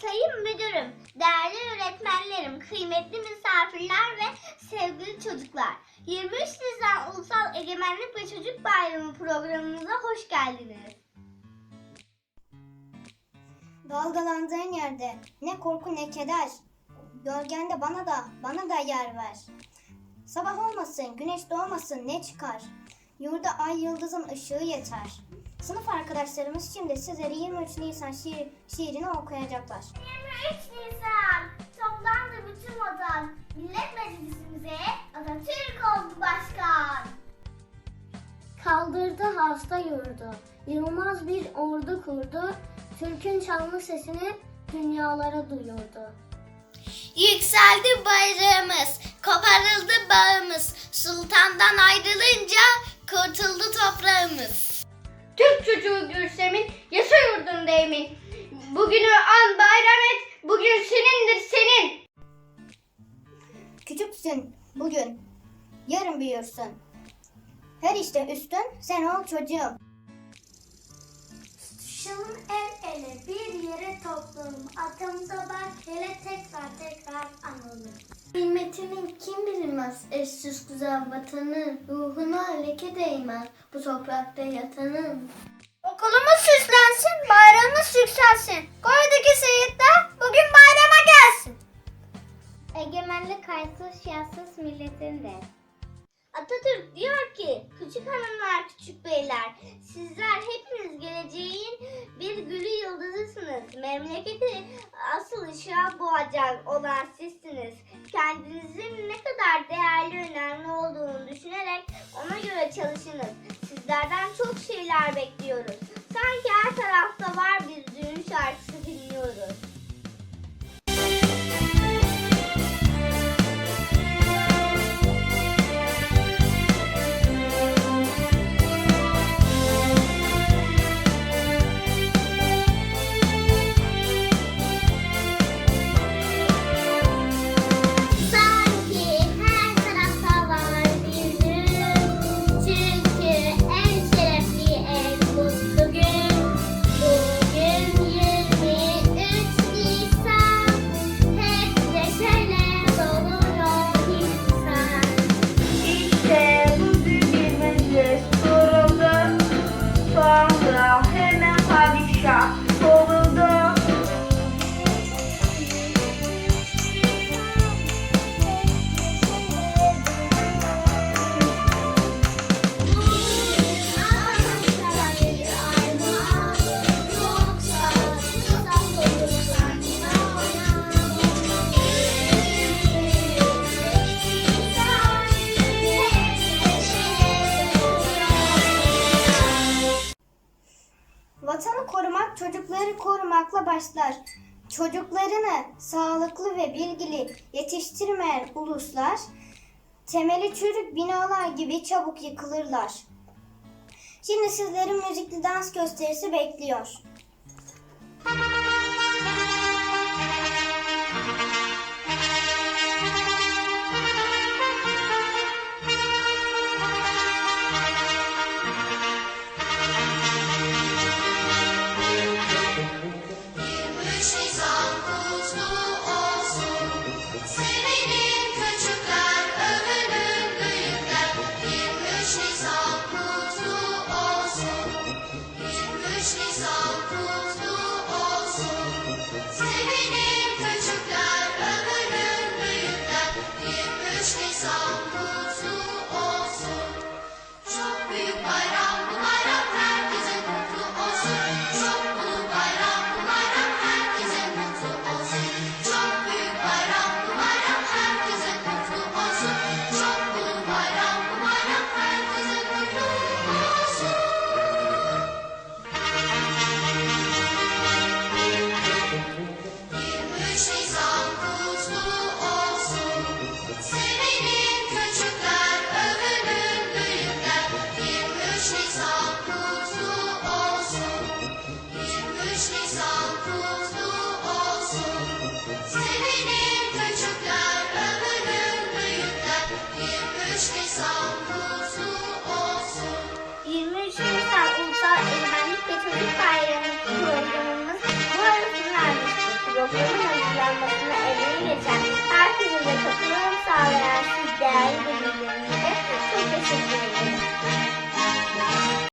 Sayın müdürüm, değerli öğretmenlerim, kıymetli misafirler ve sevgili çocuklar. 23 Nisan Ulusal Egemenlik ve Çocuk Bayramı programımıza hoş geldiniz. Dalgalandığın yerde ne korku ne keder. Gölgende bana da bana da yer ver. Sabah olmasın, güneş doğmasın ne çıkar? Yurda ay yıldızın ışığı yeter. Sınıf arkadaşlarımız şimdi sizlere 23 Nisan şiir, şiirini okuyacaklar. 23 Nisan toplandı bütün vatan. Millet Meclisimize Atatürk oldu başkan. Kaldırdı hasta yurdu, yılmaz bir ordu kurdu, Türk'ün şanlı sesini dünyalara duyurdu. Yükseldi bayrağımız, koparıldı bağımız. Sultandan ayrılınca kurtuldu toprağımız. Yurdunda emin. Bugünü an bayram et, bugün senindir senin. Küçüksün bugün, yarın büyürsün. Her işte üstün sen ol çocuğum. Tutuşalım el ele bir yere toplanalım. Atamıza bak hele tekrar tekrar analım. Kıymetini kim bilmez eşsiz güzel vatanı. Ruhuna leke değmez bu toprakta yatanın. Okulumuz süslensin, bayramımız yükselsin. Koydaki seyitler bugün bayrama gelsin. Egemenlik kaysız şanssız milletin de. Atatürk diyor ki, küçük hanımlar, küçük beyler, sizler hepiniz geleceğin bir gülü yıldızısınız. Memleketi asıl ışığa boğacak olan sizsiniz. Kendinizin ne kadar değerli, önemli olduğunu düşünerek ona göre çalışınız. Sizlerden çok şeyler bekliyoruz. Sanki her tarafta var bir düğün şarkısı korumak çocukları korumakla başlar. Çocuklarını sağlıklı ve bilgili yetiştirmeyen uluslar temeli çürük binalar gibi çabuk yıkılırlar. Şimdi sizlerin müzikli dans gösterisi bekliyor. programın hazırlanmasına emeği geçen herkesin de katılım sağlayan siz değerli bölümlerinize çok teşekkür ederim.